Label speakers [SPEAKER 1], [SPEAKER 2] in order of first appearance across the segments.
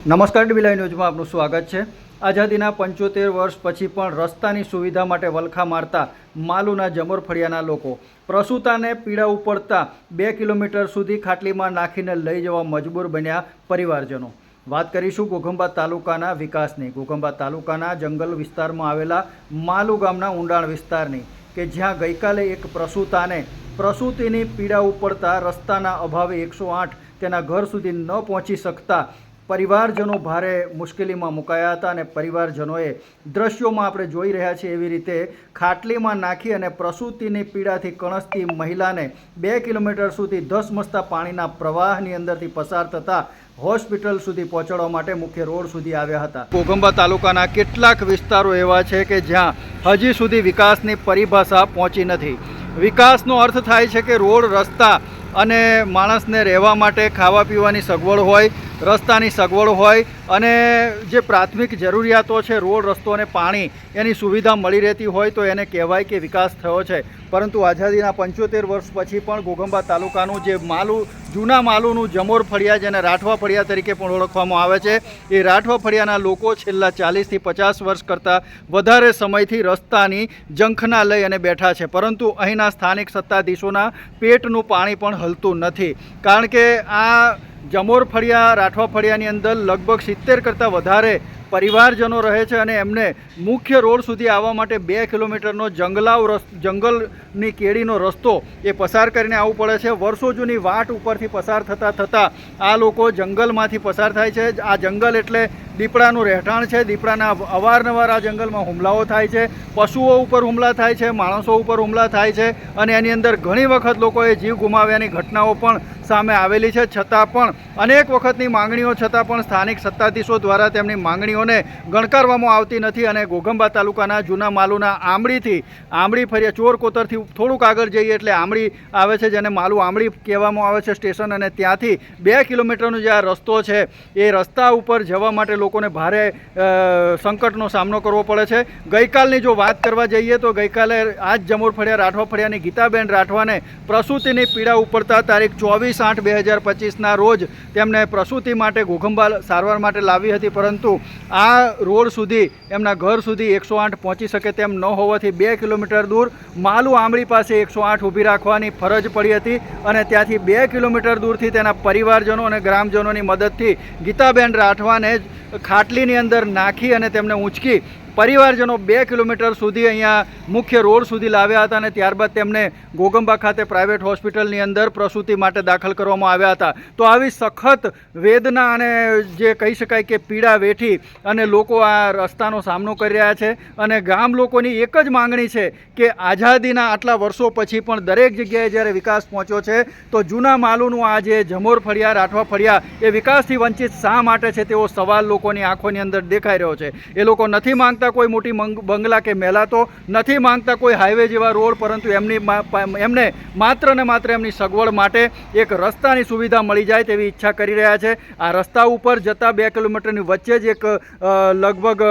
[SPEAKER 1] નમસ્કાર ડીબી ન્યૂઝમાં આપનું સ્વાગત છે. આઝાદીના પંચોતેર વર્ષ પછી પણ રસ્તાની સુવિધા માટે વલખા મારતા માલુના જમરફળિયાના લોકો. પ્રસૂતાને પીડા ઉપડતા બે કિલોમીટર સુધી ખાટલીમાં નાખીને લઈ જવા મજબૂર બન્યા પરિવારજનો. વાત કરીશું ઘોઘંબા તાલુકાના વિકાસની. ઘોઘંબા તાલુકાના જંગલ વિસ્તારમાં આવેલા માલુ ગામના ઊંડાણ વિસ્તારની કે જ્યાં ગઈકાલે એક પ્રસૂતાને પ્રસૂતિની પીડા ઉપડતા રસ્તાના અભાવે એકસો આઠ તેના ઘર સુધી ન પહોંચી શકતા પરિવારજનો ભારે મુશ્કેલીમાં મુકાયા હતા અને પરિવારજનોએ દ્રશ્યોમાં આપણે જોઈ રહ્યા છીએ એવી રીતે ખાટલીમાં નાખી અને પ્રસૂતિની પીડાથી કણસતી મહિલાને બે કિલોમીટર સુધી ધસમસતા પાણીના પ્રવાહની અંદરથી પસાર થતા હોસ્પિટલ સુધી પહોંચાડવા માટે મુખ્ય રોડ સુધી આવ્યા હતા. કોગંબા તાલુકાના કેટલાક વિસ્તારો એવા છે કે જ્યાં હજી સુધી વિકાસની પરિભાષા પહોંચી નથી. વિકાસનો અર્થ થાય છે કે રોડ, રસ્તા અને માણસને રહેવા માટે ખાવા પીવાની સગવડ હોય રસ્તાની સગવડ હોય અને જે પ્રાથમિક જરૂરિયાતો છે, રોડ, રસ્તો અને પાણી, એની સુવિધા મળી રહેતી હોય તો એને કહેવાય કે વિકાસ થયો છે. પરંતુ આઝાદીના પંચોતેર વર્ષ પછી પણ ગોગંબા તાલુકાનું જે માલુ, જૂના માલુનું જમોર ફળિયા જેને રાઠવા ફળિયા તરીકે પણ ઓળખવામાં આવે છે, એ રાઠવા ફળિયાના લોકો છેલ્લા ચાલીસથી પચાસ વર્ષ કરતાં વધારે સમયથી રસ્તાની જંખના લઈ અને બેઠા છે. પરંતુ અહીંના સ્થાનિક સત્તાધીશોના પેટનું પાણી પણ હલતું નથી. કારણ કે આ જમોર ફળિયા, રાઠવા ફળિયાની અંદર લગભગ સિત્તેર કરતાં વધારે પરિવારજનો રહે છે અને એમને મુખ્ય રોડ સુધી આવવા માટે બે કિલોમીટરનો જંગલાવ રસ, જંગલની કેળીનો રસ્તો એ પસાર કરીને આવવું પડે છે. વર્ષો જૂની વાટ ઉપરથી પસાર થતાં થતાં આ લોકો જંગલમાંથી પસાર થાય છે. આ જંગલ એટલે દીપડાનું રહેઠાણ છે. દીપડાના અવારનવાર આ જંગલમાં હુમલાઓ થાય છે. પશુઓ ઉપર હુમલા થાય છે. માણસો ઉપર હુમલા થાય છે. અને એની અંદર ઘણી વખત લોકોએ જીવ ગુમાવ્યાની ઘટનાઓ પણ સામે આવેલી છે. છતાં પણ અનેક વખતની માંગણીઓ, છતાં પણ સ્થાનિક સત્તાધીશો દ્વારા તેમની માંગણીઓને ગણકારવામાં આવતી નથી અને ઘોઘંબા તાલુકાના જૂના માલુના આંબળીથી આંબળી ફર્યા ચોર કોતરથી થોડુંક આગળ જઈએ એટલે આંબળી આવે છે, જેને માલુ આંબળી કહેવામાં આવે છે સ્ટેશન અને ત્યાંથી બે કિલોમીટરનો જે આ રસ્તો છે, એ રસ્તા ઉપર જવા માટે લોકોને ભારે સંકટનો સામનો કરવો પડે છે. ગઈકાલની જો વાત કરવા જઈએ તો ગઈકાલે આ જ જમોર ફળિયા રાઠવા ફળિયાની ગીતાબેન રાઠવાને પ્રસૂતિની પીડા ઉપડતા તારીખ ચોવીસ આઠ બે હજાર પચીસના રોજ તેમને પ્રસૂતિ માટે ઘોઘંબા સારવાર માટે લાવી હતી, પરંતુ આ રોડ સુધી, એમના ઘર સુધી એકસો આઠ પહોંચી શકે તેમ ન હોવાથી બે કિલોમીટર દૂર માલુ આંબળી પાસે એકસો આઠ ઊભી રાખવાની ફરજ પડી હતી અને ત્યાંથી બે કિલોમીટર દૂરથી તેના પરિવારજનો અને ગ્રામજનોની મદદથી ગીતાબેન રાઠવાને ખાટલીની અંદર નાખી અને તેમને ઊંચકી પરિવારજનો બે કિલોમીટર સુધી અહીંયા મુખ્ય રોડ સુધી લાવ્યા હતા અને ત્યારબાદ તેમને ગોગંબા ખાતે પ્રાઇવેટ હોસ્પિટલની અંદર પ્રસૂતિ માટે દાખલ કરવામાં આવ્યા હતા. તો આવી સખત વેદના અને જે કહી શકાય કે પીડા વેઠી અને લોકો આ રસ્તાનો સામનો કરી રહ્યા છે અને ગામ લોકોની એક જ માંગણી છે કે આઝાદીના આટલા વર્ષો પછી પણ દરેક જગ્યાએ જ્યારે વિકાસ પહોંચ્યો છે, તો જૂના માલુનું આ જે જમોર ફળિયા, રાઠવા ફળિયા, એ વિકાસથી વંચિત શા માટે છે તેવો સવાલ લોકોની આંખોની અંદર દેખાઈ રહ્યો છે. એ લોકો નથી માંગતા કોઈ મોટી બંગલા કે મહેલાતો નથી માંગતા કોઈ હાઈવે જેવા રોડ, પરંતુ એમની એમને માત્ર ને માત્ર એમની સગવડ માટે એક રસ્તાની સુવિધા મળી જાય તેવી ઈચ્છા કરી રહ્યા છે. આ રસ્તા ઉપર જતા બે કિલોમીટરની વચ્ચે જ એક લગભગ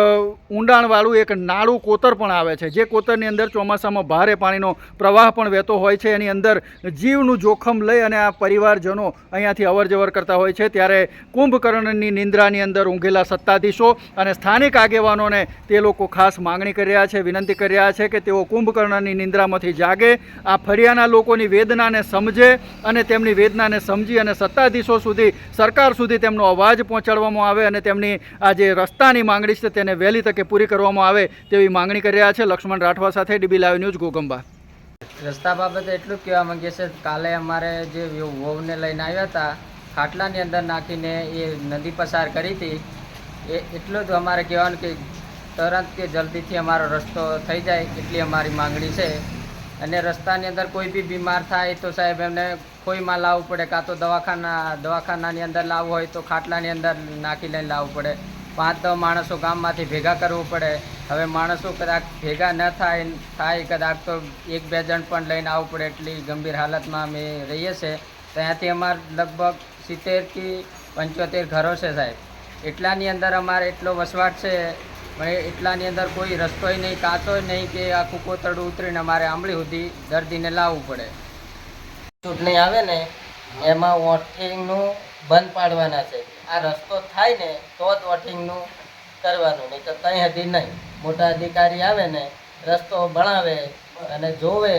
[SPEAKER 1] ઊંડાણવાળું એક નાળું કોતર પણ આવે છે. જે કોતરની અંદર ચોમાસામાં ભારે પાણીનો પ્રવાહ પણ વહેતો હોય છે. એની અંદર જીવનું જોખમ લઈ અને આ પરિવારજનો અહીંયાથી અવર જવર કરતા હોય છે. ત્યારે કુંભકર્ણની નિંદ્રાની અંદર ઊંઘેલા સત્તાધીશો અને સ્થાનિક આગેવાનોને તે લોકો ખાસ માંગણી કરી રહ્યા છે, વિનંતી કરી રહ્યા છે કે તેઓ કુંભકર્ણની નિંદ્રામાંથી જાગે, આ ફળિયાના લોકોની વેદનાને સમજે અને તેમની વેદનાને સમજી અને સત્તાધીશો સુધી, સરકાર સુધી તેમનો અવાજ પહોંચાડવામાં આવે અને તેમની આ જે રસ્તાની માંગણી છે તેને વહેલી તકે પૂરી કરવામાં આવે તેવી માંગણી કરી રહ્યા છે. લક્ષ્મણ રાઠવા સાથે ડીબી લાઈવ ન્યૂઝ ગોગંબા
[SPEAKER 2] રસ્તા બાબતે એટલું કહેવા માંગીએ છીએ. કાલે અમારે જે વહુને લઈને આવ્યા હતા, ખાટલાની અંદર નાખીને એ નદી પસાર કરી હતી. એ એટલું જ અમારે કહેવાનું કે તરત કે જલ્દીથી અમારો રસ્તો થઈ જાય એટલી અમારી માંગણી છે. અને રસ્તાની અંદર કોઈ બી બીમાર થાય તો સાહેબ એમને ખોઈમાં લાવવું પડે, કાં તો દવાખાના, દવાખાનાની અંદર લાવવું હોય તો ખાટલાની અંદર નાખી લઈને લાવવું પડે. પાંચ દસ માણસો ગામમાંથી ભેગા કરવું પડે. હવે માણસો કદાચ ભેગા ન થાય થાય કદાચ તો એક બે જણ પણ લઈને આવવું પડે એટલી ગંભીર હાલતમાં અમે રહીએ છીએ. ત્યાંથી અમારે લગભગ સિત્તેરથી પંચોતેર ઘરો છે સાહેબ. એટલાની અંદર અમારે એટલો વસવાટ છે પણ એટલાની અંદર કોઈ રસ્તોય નહીં, કાચોય નહીં કે આખું કોતરડું ઉતરીને અમારે આંબળી સુધી દર્દીને લાવવું પડે. ચૂંટણી આવે ને, એમાં વોટિંગનું બંધ પાડવાના છે. આ રસ્તો થાય ને, તો જ વોટિંગનું કરવાનું, નહીં તો કંઈ હજી નહીં. મોટા અધિકારી આવે ને, રસ્તો ભણાવે અને જોવે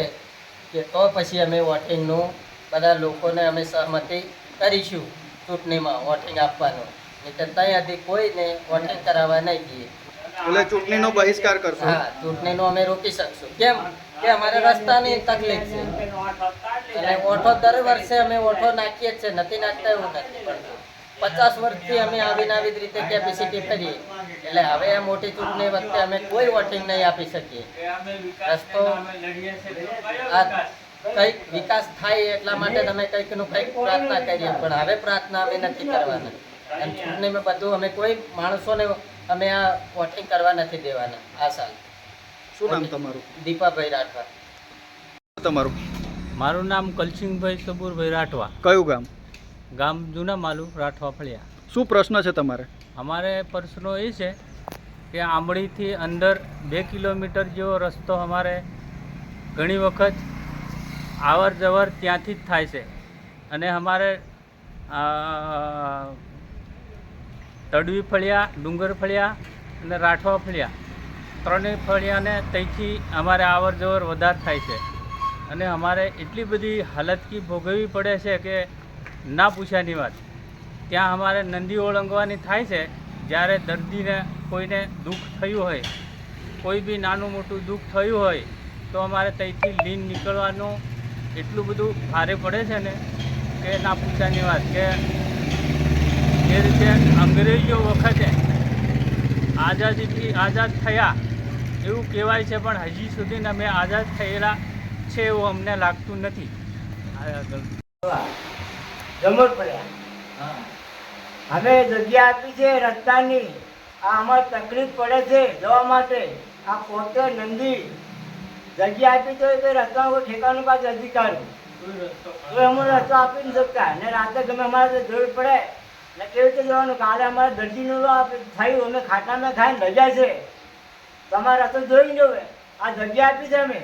[SPEAKER 2] કે તો પછી અમે વોટિંગનું બધા લોકોને અમે સહમતિ કરીશું ચૂંટણીમાં વોટિંગ આપવાનું. નહીં તો ત્યાં હજી કોઈને વોટિંગ કરાવવા નહીં દઈએ
[SPEAKER 1] એટલે ચૂંટણીનો બહિષ્કાર કરશો.
[SPEAKER 2] હા, ચૂંટણીનું અમે રોકી શકશું. કેમ? કે અમારે રસ્તાની તકલીફ છે. અને ઓઠો દર વર્ષે અમે ઓઠો નાખીએ જ છે. નથી નાખતા એવું નથી. પચાસ વર્ષથી અમે આવીને આવી રીતે કેપેસિટી કરીએ એટલે હવે આ મોટી ચૂંટણી વખતે અમે કોઈ વોટિંગ નહીં આપી શકીએ. રસ્તો આ કંઈક વિકાસ થાય એટલા માટે તમે કંઈકનું કંઈક પ્રાર્થના કરીએ. પણ હવે પ્રાર્થના અમે નથી કરવાના. અને ચૂંટણીમાં બધું અમે કોઈ માણસોને અમે આ વોટિંગ કરવા નથી દેવાના આ સાલ.
[SPEAKER 1] શું નામ તમારું?
[SPEAKER 2] દીપાભાઈ રાઠવા.
[SPEAKER 1] તમારું?
[SPEAKER 3] મારું નામ કલસિંગભાઈ સબુરભાઈ રાઠવા.
[SPEAKER 1] કયું ગામ?
[SPEAKER 3] ગામ જૂના માલુ રાઠવા ફળિયા.
[SPEAKER 1] શું પ્રશ્ન છે તમારે?
[SPEAKER 3] અમારે પ્રશ્નો એ છે કે આંબળીથી અંદર બે કિલોમીટર જેવો રસ્તો અમારે ઘણી વખત આવર જવર ત્યાંથી જ થાય છે. અને અમારે તડવી ફળિયા, ડુંગર ફળિયા અને રાઠવા ફળિયા. ત્રણેય ફળિયાને ત્યાંથી અમારે આવર જવર વધારે થાય છે. અને અમારે એટલી બધી હાલતકી ભોગવવી પડે છે કે ના પૂછ્યાની વાત. ત્યાં અમારે નંદી ઓળંગવાની થાય છે, જ્યારે દર્દીને કોઈને દુઃખ થયું હોય, કોઈ બી નાનું મોટું દુઃખ થયું હોય, તો અમારે ત્યાંથી લીન નીકળવાનું એટલું બધું ભારે પડે છે ને, કે ના પૂછ્યાની વાત, કે એ રીતે અંગ્રેજો વખતે આઝાદીથી આઝાદ થયા એવું કહેવાય છે, પણ હજી સુધી અમે આઝાદ થયેલા છે એવું અમને લાગતું નથી. આગળ
[SPEAKER 4] પડ્યા. જગ્યા આપી છે, રસ્તાની. આ અમારે તકલીફ પડે છે, જવા માટે. આ પોતે નંદી. જગ્યા આપી તો એ રસ્તા કોઈ ઠેકાનું પાછું અધિકારી. તો અમે રસ્તો આપી નહીં શકતા. ને રાતે ગમે અમારે જરૂર પડે. કેવી રીતે જવાનું કાલે અમારે દર્દીનું થયું અમે ખાટામાં ખાઈને રજા છે. તમારા તો જોઈ જોવે. આ જગ્યા આપી છે અમે.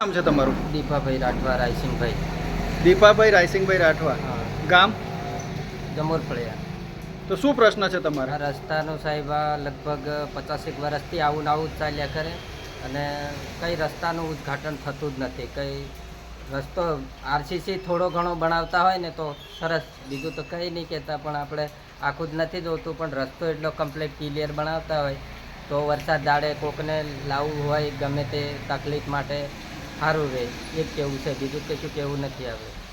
[SPEAKER 1] નામ છે તમારું?
[SPEAKER 2] દીપાભાઈ રાઠવા રાયસિંગભાઈ
[SPEAKER 1] દીપાભાઈ રાયસિંગભાઈ રાઠવા. ગામ?
[SPEAKER 2] જમોર ફળિયા.
[SPEAKER 1] તો શું પ્રશ્ન છે તમારો?
[SPEAKER 2] રસ્તાનો સાહેબ આ લગભગ પચાસેક વર્ષથી આવું ને આવું જ ચાલ્યા કરે અને કંઈ રસ્તાનું ઉદ્ઘાટન થતું જ નથી. કંઈ રસ્તો આરસીસી થોડો ઘણો બનાવતા હોય ને તો સરસ. બીજું તો કંઈ નહીં કહેતા, પણ આપણે આખું જ નથી જોતું, પણ રસ્તો એટલો કમ્પ્લીટ ક્લિયર બનાવતા હોય. તો વરસાદ દાડે કોકને લાવવું હોય, ગમે તે તકલીફ માટે, સારું રહે. એ જ કહેવું છે, બીજું કશું કહેવું નથી આવે